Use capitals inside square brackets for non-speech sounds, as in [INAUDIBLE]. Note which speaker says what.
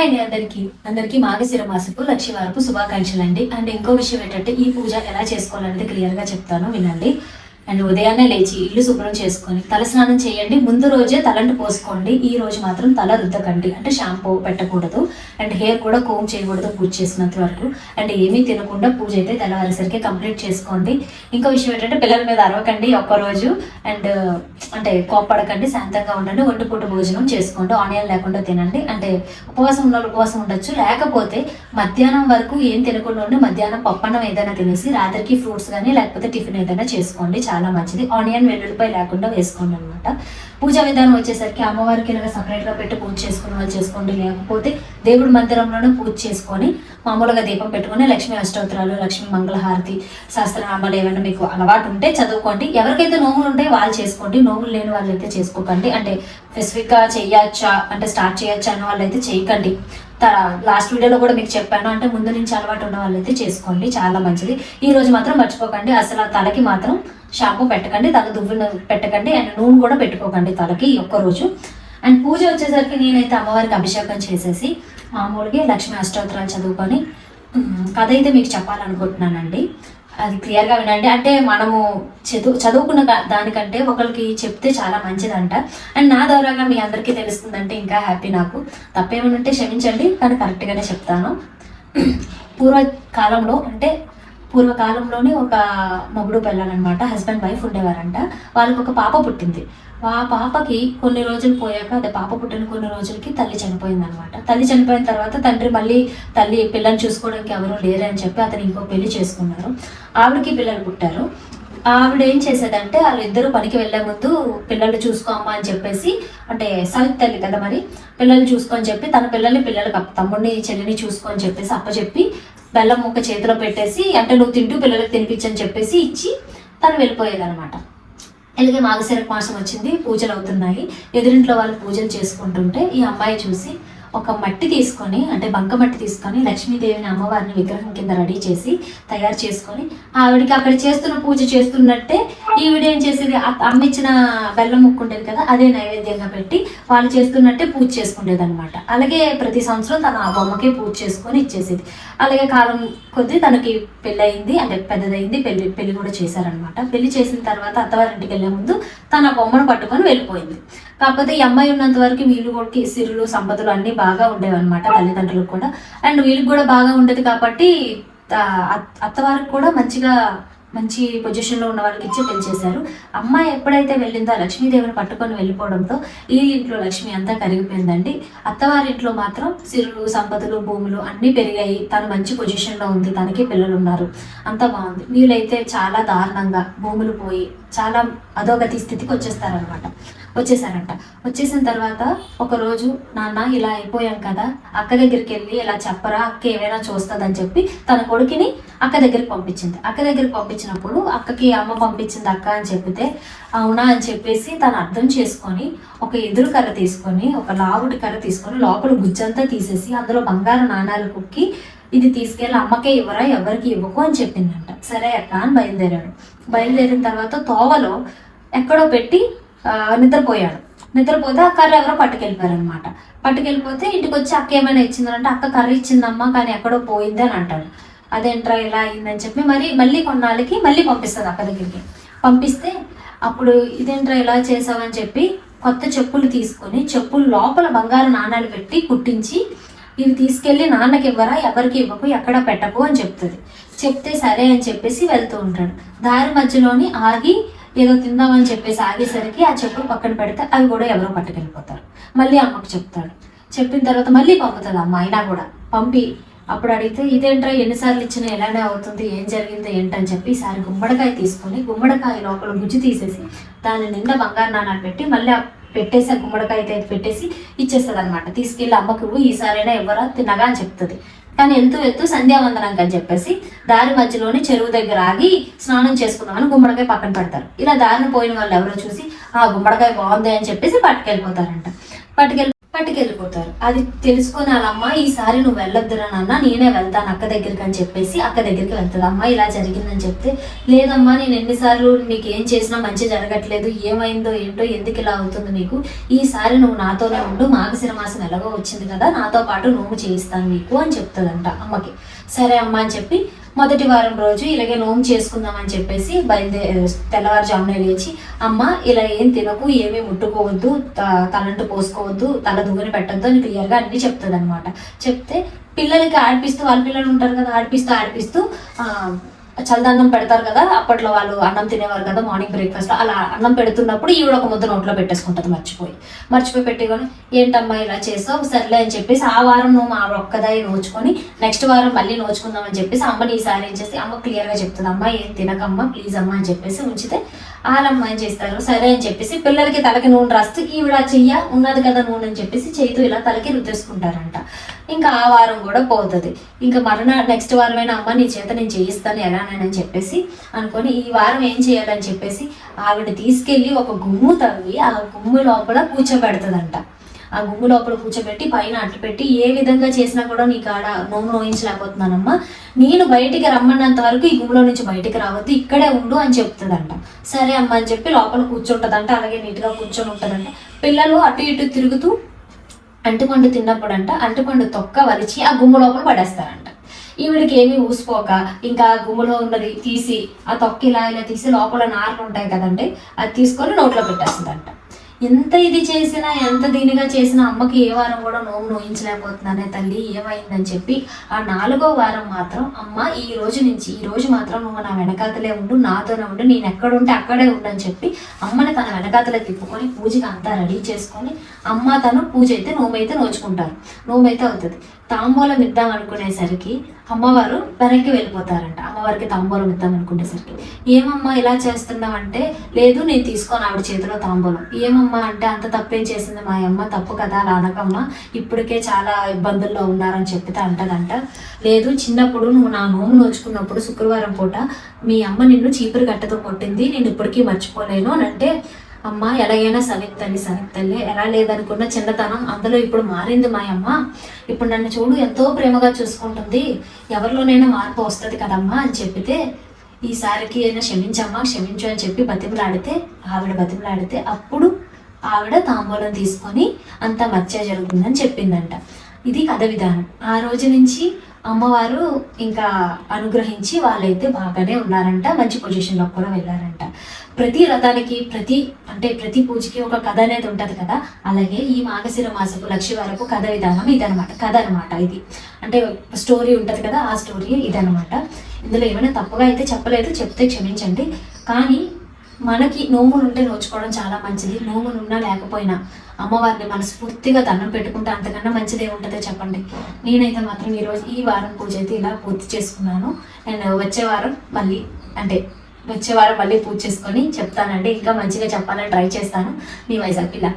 Speaker 1: Hi అండి అందరికీ. అందరికి మాఘశిర మాసపు లక్షవారపు శుభాకాంక్షలు అండి అండ్ ఇంకో విషయం ఏంటంటే ఈ పూజ ఎలా చేసుకోవాలనేది క్లియర్గా చెప్తాను వినండి. అండ్ ఉదయాన్నే లేచి ఇల్లు శుభ్రం చేసుకొని తలస్నానం చేయండి. ముందు రోజే తలంటు పోసుకోండి. ఈ రోజు మాత్రం తల రుద్దకండి. అంటే షాంపూ పెట్టకూడదు. అండ్ హెయిర్ కూడా కోమ్ చేయకూడదు పూజ చేసినంత వరకు. అండ్ ఏమీ తినకుండా పూజ అయితే తెల్లవారేసరికి కంప్లీట్ చేసుకోండి. ఇంకో విషయం ఏంటంటే పిల్లల మీద అరవకండి ఒక్క రోజు అండ్ అంటే కోప్పడకండి శాంతంగా ఉండండి ఒంటి పూట భోజనం చేసుకోండి ఆనియన్ లేకుండా తినండి. అంటే ఉపవాసం ఉన్న ఉపవాసం ఉండొచ్చు. లేకపోతే మధ్యాహ్నం వరకు ఏం తినకుండా ఉండి మధ్యాహ్నం పప్పన్నం ఏదైనా తినేసి రాత్రికి ఫ్రూట్స్ కానీ లేకపోతే టిఫిన్ ఏదైనా చేసుకోండి. చాలా మంచిది. ఆనియన్ వెల్లుల్లిపై లేకుండా వేసుకోండి అనమాట పూజా విధానం వచ్చేసరికి అమ్మవారికి ఇలాగ సపరేట్గా పెట్టి పూజ చేసుకుని వాళ్ళు చేసుకోండి. లేకపోతే దేవుడి మందిరంలోనే పూజ చేసుకొని మామూలుగా దీపం పెట్టుకుని లక్ష్మీ అష్టోత్తరాలు లక్ష్మీ మంగళహారతి శాస్త్రనామాలు ఏమైనా మీకు అలవాటు ఉంటే చదువుకోండి. ఎవరికైతే నోములు ఉంటాయో వాళ్ళు చేసుకోండి. నోములు లేని వాళ్ళు అయితే చేసుకోకండి. అంటే స్పెసిఫిక్గా చేయొచ్చా? అంటే స్టార్ట్ చేయొచ్చా అన్న వాళ్ళు అయితే చేయకండి లాస్ట్ వీడియోలో కూడా మీకు చెప్పాను. అంటే ముందు నుంచి అలవాటు ఉన్న వాళ్ళైతే చేసుకోండి. చాలా మంచిది. ఈ రోజు మాత్రం మర్చిపోకండి. అసలు ఆ తలకి మాత్రం షాంపూ పెట్టకండి తల దువ్వును పెట్టకండి అండ్ నూనె కూడా పెట్టుకోకండి తలకి ఒక్కరోజు ఒక్క రోజు. అండ్ పూజ వచ్చేసరికి నేనైతే అమ్మవారికి అభిషేకం చేసేసి మామూలుగా లక్ష్మీ అష్టోత్తరాలు చదువుకొని కథ అయితే మీకు చెప్పాలనుకుంటున్నానండి. అది క్లియర్గా వినండి. అంటే మనము చదువు చదువుకున్న దానికంటే ఒకరికి చెప్తే చాలా మంచిదంట. అండ్ నా ద్వారాగా మీ అందరికీ తెలుస్తుందంటే ఇంకా హ్యాపీ నాకు. తప్పేమనుంటే ఉంటే క్షమించండి కానీ కరెక్ట్గానే చెప్తాను. [CLEARS THROAT] పూర్వకాలంలో అంటే పూర్వకాలంలోనే ఒక మొగుడు పెళ్ళాలన్నమాట హస్బెండ్ వైఫ్ ఉండేవారంట. వాళ్ళకి ఒక పాప పుట్టింది. ఆ పాపకి కొన్ని రోజులు పోయాక అదే పాప పుట్టిన కొన్ని రోజులకి తల్లి చనిపోయిందనమాట తల్లి చనిపోయిన తర్వాత తండ్రి మళ్ళీ తల్లి పిల్లల్ని చూసుకోవడానికి ఎవరు లేరు అని చెప్పి అతను ఇంకో పెళ్ళి చేసుకున్నారు. ఆవిడకి పిల్లలు పుట్టారు. ఆవిడ ఏం చేసేదంటే వాళ్ళిద్దరూ పనికి వెళ్ళే ముందు పిల్లలు చూసుకో అమ్మా అని చెప్పేసి అంటే సవిత్ తల్లి కదా మరి పిల్లల్ని చూసుకొని చెప్పి తన పిల్లల్ని పిల్లలకి తమ్ముడిని చెల్లిని చూసుకొని చెప్పేసి అప్పచెప్పి బెల్లం ముక్క చేతిలో పెట్టేసి అంటే నువ్వు తింటూ పిల్లలకి తినిపించని చెప్పేసి ఇచ్చి తను వెళ్ళిపోయేదనమాట ఇలాగే మాఘశిర మాసం వచ్చింది పూజలు అవుతున్నాయి. ఎదురింట్లో వాళ్ళు పూజలు చేసుకుంటుంటే ఈ అమ్మాయి చూసి ఒక మట్టి తీసుకొని అంటే బంక మట్టి తీసుకొని లక్ష్మీదేవిని అమ్మవారిని విగ్రహం కింద రెడీ చేసి తయారు చేసుకొని ఆవిడకి అక్కడ చేస్తున్న పూజ చేస్తున్నట్టే ఈవిడ ఏం చేసేది? అమ్మిచ్చిన అమ్మ ఇచ్చిన బెల్లం ముక్కు ఉండేది కదా అదే నైవేద్యంగా పెట్టి వాళ్ళు చేస్తున్నట్టే పూజ చేసుకునేది అనమాట అలాగే ప్రతి సంవత్సరం తన ఆ బొమ్మకి పూజ చేసుకొని ఇచ్చేసేది. అలాగే కాలం కొద్దీ తనకి పెళ్ళయింది అంటే పెద్దదైంది పెళ్ళి పెళ్ళి కూడా చేశారనమాట పెళ్ళి చేసిన తర్వాత అత్తవారింటికి వెళ్ళే ముందు తన బొమ్మను పట్టుకొని వెళ్ళిపోయింది. కాకపోతే ఈ అమ్మాయి ఉన్నంత వరకు వీళ్ళు కూడా సిరులు సంపదలు అన్నీ బాగా ఉండేవన్నమాట తల్లిదండ్రులకు కూడా. అండ్ వీళ్ళకి కూడా బాగా ఉండేది కాబట్టి అత్తవారికి కూడా మంచిగా మంచి పొజిషన్లో ఉన్న వాళ్ళకి ఇచ్చి పెళ్ళి చేశారు. అమ్మాయి ఎప్పుడైతే వెళ్ళిందో లక్ష్మీదేవిని పట్టుకొని వెళ్ళిపోవడంతో ఈ ఇంట్లో లక్ష్మి అంతా కరిగిపోయిందండి. అత్తవారింట్లో మాత్రం సిరులు సంపదలు భూములు అన్నీ పెరిగాయి. తను మంచి పొజిషన్లో ఉంది. తనకి పిల్లలు ఉన్నారు. అంతా బాగుంది. వీళ్ళైతే చాలా దారుణంగా భూములు పోయి చాలా అధోగతి స్థితికి వచ్చేస్తారనమాట వచ్చేసారంట. వచ్చేసిన తర్వాత ఒకరోజు నాన్న ఇలా అయిపోయాం కదా. అక్క దగ్గరికి వెళ్ళి ఇలా చెప్పరా అక్క ఏమైనా చూస్తుందని చెప్పి తన కొడుకుని అక్క దగ్గరికి పంపించింది. అక్క దగ్గరికి పంపించినప్పుడు అక్కకి అమ్మ పంపించింది అక్క అని చెప్పితే అవునా అని చెప్పేసి తను అర్థం చేసుకొని ఒక ఎదురు కర్ర తీసుకొని ఒక లావుడి కర్ర తీసుకొని లోపల గుజ్జంతా తీసేసి అందులో బంగారు నాణాలు కుక్కి ఇది తీసుకెళ్ళి అమ్మకే ఇవ్వరా ఎవరికి ఇవ్వకు అని చెప్పిందంట. సరే అక్క అని బయలుదేరాడు. బయలుదేరిన తర్వాత తోవలో ఎక్కడో పెట్టి నిద్రపోయాడు. నిద్రపోతే ఆ కర్ర ఎవరో పట్టుకెళ్ళిపోయారనమాట పట్టుకెళ్ళిపోతే ఇంటికి వచ్చి అక్క ఏమైనా ఇచ్చిందంటే అక్క కర్ర ఇచ్చిందమ్మా కానీ ఎక్కడో పోయింది అని అంటాడు. అదేంట్రా ఇలా అయిందని చెప్పి మరి మళ్ళీ కొన్నాళ్ళకి మళ్ళీ పంపిస్తుంది అక్క దగ్గరికి. పంపిస్తే అప్పుడు ఇదేంట్రా ఇలా చేసావని చెప్పి కొత్త చెప్పులు తీసుకొని చెప్పులు లోపల బంగారు నాణాలు పెట్టి కుట్టించి ఇవి తీసుకెళ్ళి నాన్నకి ఇవ్వరా ఎవరికి ఇవ్వకు ఎక్కడ పెట్టకు అని చెప్తుంది. చెప్తే సరే అని చెప్పేసి వెళ్తూ ఉంటాడు. దారి మధ్యలోని ఆగి ఏదో తిందామని చెప్పేసి ఆగేసరికి ఆ చెప్పులు పక్కన పెడితే అవి కూడా ఎవరో పట్టుకెళ్ళిపోతారు. మళ్ళీ అమ్మకు చెప్తాడు. చెప్పిన తర్వాత మళ్ళీ పంపుతుంది అమ్మ అయినా కూడా. పంపి అప్పుడు అడిగితే ఇదేంట్రా ఎన్నిసార్లు ఇచ్చినా ఎలానే అవుతుంది ఏం జరిగిందో ఏంటని చెప్పి ఈసారి గుమ్మడికాయ తీసుకొని గుమ్మడికాయ లోపల గుజ్జు తీసేసి దాని నిండా బంగారు నాణాలు పెట్టి మళ్ళీ పెట్టేసి ఆ గుమ్మడికాయ అయితే పెట్టేసి ఇచ్చేస్తుంది అనమాట తీసుకెళ్ళి అమ్మకు ఈసారైనా ఎవరా తినగా అని చెప్తుంది. కానీ వెళ్తూ వెళ్తూ సంధ్యావందనం అని చెప్పేసి దారి మధ్యలోనే చెరువు దగ్గర ఆగి స్నానం చేసుకుందామని గుమ్మడికాయ పక్కన పెడతారు. ఇలా దారిని పోయిన వాళ్ళు ఎవరో చూసి ఆ గుమ్మడికాయ బాగుంది అని చెప్పేసి పట్టుకెళ్ళిపోతారంట. పట్టుకెళ్ళి పట్టుకెళ్ళిపోతారు. అది తెలుసుకుని వాళ్ళ ఈసారి నువ్వు వెళ్ళొద్దురా నాన్న నేనే వెళ్తాను అక్క దగ్గరికి అని చెప్పేసి అక్క దగ్గరికి వెళ్తుంది. అమ్మ ఇలా జరిగిందని చెప్తే లేదమ్మా నేను ఎన్నిసార్లు నీకు ఏం చేసినా మంచి జరగట్లేదు ఏమైందో ఏంటో ఎందుకు ఇలా అవుతుంది నీకు? ఈసారి నువ్వు నాతోనే ఉండు మాఘశిర మాసం ఎలాగో వచ్చింది కదా నాతో పాటు నువ్వు చేయిస్తాను నీకు అని చెప్తుందంట అమ్మకి. సరే అమ్మ అని చెప్పి మొదటి వారం రోజు ఇలాగే నోము చేసుకుందాం అని చెప్పేసి బయలుదే తెల్లవారుజామునే లేచి అమ్మ ఇలా ఏం తినకు ఏమీ ముట్టుకోవద్దు త- తలంటు పోసుకోవద్దు తల దువ్వని పెట్టద్దు అని క్లియర్గా అన్ని చెప్తుంది అనమాట చెప్తే పిల్లలకి ఆడిపిస్తూ వాళ్ళ పిల్లలు ఉంటారు కదా ఆడిపిస్తూ ఆడిపిస్తూ చల్లదన్నం పెడతారు కదా అప్పట్లో వాళ్ళు అన్నం తినేవారు కదా మార్నింగ్ బ్రేక్ఫాస్ట్ అలా అన్నం పెడుతున్నప్పుడు ఈవిడ ఒక ముద్ద నోట్లో పెట్టేసుకుంటుంది మర్చిపోయి. మర్చిపోయి పెట్టుకొని ఏంటమ్మా ఇలా చేసావు? సర్లే అని చెప్పేసి ఆ వారం నువ్వు మా ఒక్కదాయి నోచుకొని నెక్స్ట్ వారం మళ్ళీ నోచుకుందాం అని చెప్పేసి అమ్మని ఈసారి ఏం చేస్తే అమ్మ క్లియర్గా చెప్తుంది అమ్మ ఏం తినకమ్మా ప్లీజ్ అమ్మ అని చెప్పేసి ఉంచితే వాళ్ళమ్మ ఏం చేస్తారు. సరే అని చెప్పేసి పిల్లలకి తలకి నూనె రాస్తూ ఈవిడ చెయ్య ఉన్నది కదా నూనె అని చెప్పేసి చేయితో ఇలా తలకి రుద్దేసుకుంటారంట. ఇంకా ఆ వారం కూడా పోతుంది. ఇంకా మరణ నెక్స్ట్ వారమైనా అమ్మ నీ చేత నేను చేయిస్తాను ఎలానని చెప్పేసి అనుకొని ఈ వారం ఏం చేయాలని చెప్పేసి ఆవిడ తీసుకెళ్ళి ఒక గుమ్ము తవ్వి ఆ గుమ్ము లోపల కూర్చోబెడుతుందంట. ఆ గుమ్ము లోపల కూర్చోబెట్టి పైన అట్లు పెట్టి ఏ విధంగా చేసినా కూడా నీకు ఆడ నోము నోయించలేకపోతున్నానమ్మా. నేను బయటికి రమ్మన్నంత వరకు ఈ గుమ్ములో నుంచి బయటికి రావద్దు ఇక్కడే ఉండు అని చెప్తుందంట. సరే అమ్మ అని చెప్పి లోపల కూర్చుంటుందంట అలాగే నీట్గా కూర్చొని ఉంటదంట. పిల్లలు అటు ఇటు తిరుగుతూ అంటుపండు తిన్నప్పుడు అంట అంటుపండు తొక్క వలిచి ఆ గుమ్మ లోపల పడేస్తారంట. ఈవిడికి ఏమీ ఊసిపోక ఇంకా ఆ గుమ్ములో ఉన్నది తీసి ఆ తొక్క ఇలా ఇలా తీసి లోపల నార్లు ఉంటాయి కదండి అది తీసుకొని నోట్లో పెట్టేస్తుందంట. ఎంత ఇది చేసినా ఎంత దీనిగా చేసినా అమ్మకి ఏ వారం కూడా నోము నోయించలేకపోతున్నానే తల్లి ఏమైందని చెప్పి ఆ నాలుగో వారం మాత్రం అమ్మ ఈ రోజు నుంచి ఈ రోజు మాత్రం నువ్వు నా వెనకాతలే ఉండు నాతోనే ఉండు నేను ఎక్కడుంటే అక్కడే ఉండని చెప్పి అమ్మని తన వెనకాతలే తిప్పుకొని పూజకి అంతా రెడీ చేసుకొని అమ్మ తను పూజ అయితే నోమైతే నోచుకుంటారు. నోమైతే అవుతుంది. తాంబూలం ఇద్దాం అనుకునేసరికి అమ్మవారు వెనక్కి వెళ్ళిపోతారంట. అమ్మవారికి తాంబూలం ఇద్దాం అనుకునేసరికి. ఏమమ్మా ఇలా చేస్తున్నావు అంటే లేదు నేను తీసుకోను ఆవిడ చేతిలో తాంబూలం. ఏమమ్మా అంటే అంత తప్పేం చేసింది మా అమ్మ తప్పు కదా అలా అనకమ్మా ఇప్పటికే చాలా ఇబ్బందుల్లో ఉన్నారని చెప్పితే అంటదంట. లేదు చిన్నప్పుడు నువ్వు నా నోము నోచుకున్నప్పుడు శుక్రవారం పూట మీ అమ్మ నిన్ను చీపురు గట్టతో కొట్టింది నేను ఇప్పటికీ మర్చిపోలేను అని అంటే అమ్మ ఎలాగైనా సనిక్ తల్లి తల్లి ఎలా లేదనుకున్న చిన్నతనం అందులో ఇప్పుడు మారింది మా అమ్మ ఇప్పుడు నన్ను చూడు ఎంతో ప్రేమగా చూసుకుంటుంది. ఎవరిలోనైనా మార్పు వస్తుంది కదమ్మా అని చెప్పితే ఈసారికి అయినా క్షమించమ్మా క్షమించు అని చెప్పి బతిమలాడితే ఆవిడ బతిమలాడితే అప్పుడు ఆవిడ తాంబూలం తీసుకొని అంత మధ్య జరుగుతుందని చెప్పిందంట. ఇది కథ విధానం. ఆ రోజు నుంచి అమ్మవారు ఇంకా అనుగ్రహించి వాళ్ళైతే బాగానే ఉన్నారంట మంచి పొజిషన్లోకి కూడా వెళ్ళారంట. ప్రతి రథానికి ప్రతి అంటే ప్రతి పూజకి ఒక కథ అనేది ఉంటుంది కదా? అలాగే ఈ మాఘశిర మాసపు లక్షి వరకు కథ విధానం ఇదనమాట కథ అనమాట ఇది. అంటే స్టోరీ ఉంటుంది కదా ఆ స్టోరీ ఇదనమాట ఇందులో ఏమైనా తప్పుగా అయితే చెప్పలేదు చెప్తే క్షమించండి. కానీ మనకి నోములు ఉంటే నోచుకోవడం చాలా మంచిది. నోములు ఉన్నా లేకపోయినా అమ్మవారిని మనస్ఫూర్తిగా దండం పెట్టుకుంటే అంతకన్నా మంచిది ఏముంటుందో చెప్పండి. నేనైతే మాత్రం ఈరోజు ఈ వారం పూజ అయితే ఇలా పూర్తి చేసుకున్నాను. అండ్ వచ్చే వారం మళ్ళీ అంటే వచ్చేవారం మళ్ళీ పూజ చేసుకొని చెప్తానండి. ఇంకా మంచిగా చెప్పాలని ట్రై చేస్తాను. మీ వైజాగ్ ఇలా